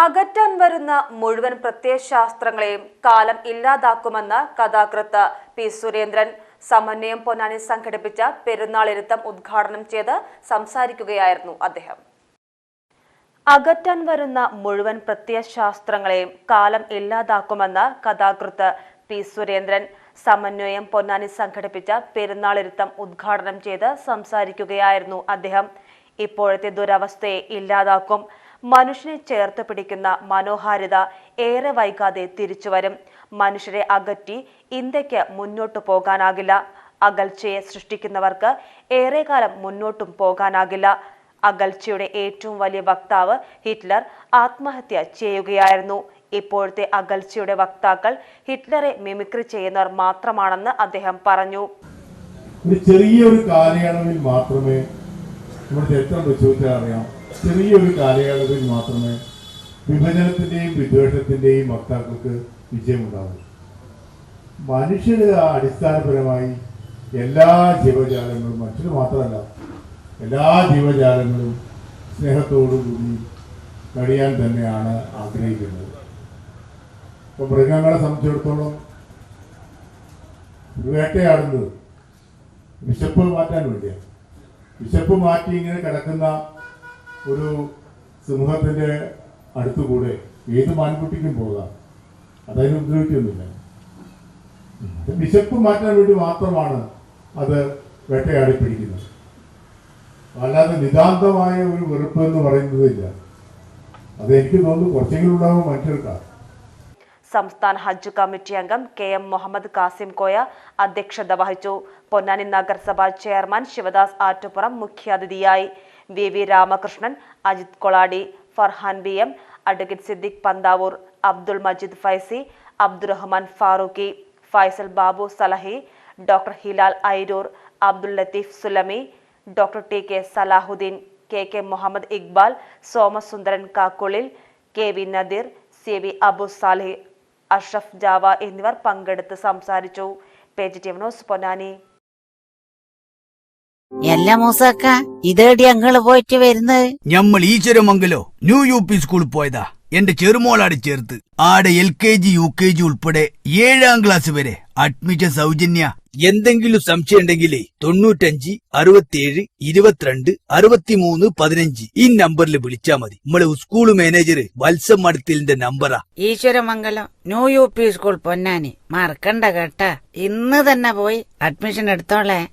അകറ്റാൻ വരുന്ന മുഴുവൻ പ്രത്യയശാസ്ത്രങ്ങളെയും കാലം ഇല്ലാതാക്കുമെന്ന് കഥാകൃത്ത് പി സുരേന്ദ്രൻ സമന്വയം പൊന്നാനി സംഘടിപ്പിച്ച പെരുന്നാളിരുത്തം ഉദ്ഘാടനം ചെയ്ത് സംസാരിക്കുകയായിരുന്നു അദ്ദേഹം. അകറ്റാൻ വരുന്ന മുഴുവൻ പ്രത്യയശാസ്ത്രങ്ങളെയും കാലം ഇല്ലാതാക്കുമെന്ന് കഥാകൃത്ത് പി സുരേന്ദ്രൻ സമന്വയം പൊന്നാനി സംഘടിപ്പിച്ച പെരുന്നാളിരുത്തം ഉദ്ഘാടനം ചെയ്ത് സംസാരിക്കുകയായിരുന്നു അദ്ദേഹം. ഇപ്പോഴത്തെ ദുരവസ്ഥയെ ഇല്ലാതാക്കും മനുഷ്യനെ ചേർത്ത് പിടിക്കുന്ന മനോഹാരിത ഏറെ വൈകാതെ തിരിച്ചുവരും മനുഷ്യരെ അകറ്റി ഇന്ത്യയ്ക്ക് മുന്നോട്ടു പോകാനാകില്ല. അകൽച്ചയെ സൃഷ്ടിക്കുന്നവർക്ക് ഏറെക്കാലം മുന്നോട്ടും പോകാനാകില്ല. അകൽച്ചയുടെ ഏറ്റവും വലിയ വക്താവ് ഹിറ്റ്ലർ ആത്മഹത്യ ചെയ്യുകയായിരുന്നു. ഇപ്പോഴത്തെ അകൽച്ചയുടെ വക്താക്കൾ ഹിറ്റ്ലറെ മിമിക്രി ചെയ്യുന്നവർ മാത്രമാണെന്ന് അദ്ദേഹം പറഞ്ഞു. ഒരു ചെറിയൊരു കാലയളവിൽ മാത്രമേ നമ്മുടെ ചരിത്രം പരിശോധിച്ചാൽ അറിയാം. ചെറിയൊരു കാലയളവിൽ മാത്രമേ വിഭജനത്തിന്റെയും വിദ്വേഷത്തിന്റെയും വക്താക്കൾക്ക് വിജയമുണ്ടാകൂ മനുഷ്യർ അടിസ്ഥാനപരമായി എല്ലാ ജീവജാലങ്ങളും മനുഷ്യർ മാത്രമല്ല എല്ലാ ജീവജാലങ്ങളും സ്നേഹത്തോടുകൂടി കഴിയാൻ തന്നെയാണ് ആഗ്രഹിക്കുന്നത്. ഇപ്പൊ മൃഗങ്ങളെ സംബന്ധിച്ചിടത്തോളം വേട്ടയാടുന്നത് വിശപ്പ് മാറ്റാൻ വേണ്ടിയാണ്. വിശപ്പ് മാറ്റി ഇങ്ങനെ കിടക്കുന്ന ഒരു സിംഹത്തിന്റെ അടുത്തുകൂടെ ഏത് മാൻകുട്ടിക്കും പോകാം. അതതിന് ഉപദ്രവിക്കൊന്നുമില്ല വിശപ്പ് മാറ്റാൻ വേണ്ടി മാത്രമാണ് അത് വേട്ടയാടി പിടിക്കുന്നത് അല്ലാതെ നിതാന്തമായ ഒരു വെറുപ്പ് എന്ന് പറയുന്നതില്ല. അത് എനിക്ക് തോന്നുന്നു കുറച്ചെങ്കിലും ഉണ്ടാവും മനുഷ്യർക്കാണ് സംസ്ഥാന ഹജ്ജ് കമ്മിറ്റി അംഗം കെ എം മുഹമ്മദ് കാസിം കോയ അധ്യക്ഷത വഹിച്ചു. പൊന്നാനി നഗരസഭാ ചെയർമാൻ ശിവദാസ് ആറ്റുപുറം മുഖ്യാതിഥിയായി. V V Ramakrishnan Ajith Koladi Farhan B M advocate Siddique Panthavoor Abdul Majeed Faizy Abdurahman Farooqui Faisal Babu Salahi doctor Hilal Airoor Abdul Latheef Sulami doctor T K Salahuddin K K Muhammad Iqbal Somasundaran Kakkulil K V Nadeer C V Abu Salih Ashraf Java എന്നിവർ പങ്കെടുത്ത് സംസാരിച്ചു. Page T news Ponnani. എല്ലാ മൂസക്ക ഇതേടി അങ്ങൾ പോയിട്ട് വരുന്നത് ഞമ്മൾ ഈശ്വരമംഗലോ new U P സ്കൂളിൽ പോയതാ. എന്റെ ചെറുമോളാട് ചേർത്ത്. ആടെ L K G U K G ഉൾപ്പെടെ ഏഴാം ക്ലാസ് വരെ അഡ്മിഷൻ സൗജന്യ എന്തെങ്കിലും സംശയമുണ്ടെങ്കിൽ തൊണ്ണൂറ്റഞ്ച് അറുപത്തിയേഴ് ഇരുപത്തിരണ്ട് അറുപത്തിമൂന്ന് പതിനഞ്ച് ഈ നമ്പറിൽ വിളിച്ചാൽ മതി. നമ്മളെ സ്കൂൾ മാനേജർ വത്സം മടത്തിലിന്റെ നമ്പറാ. Eeswaramangalam new U P school Ponnani. മറക്കണ്ട കേട്ടാ. ഇന്ന് തന്നെ പോയി അഡ്മിഷൻ എടുത്തോളേ.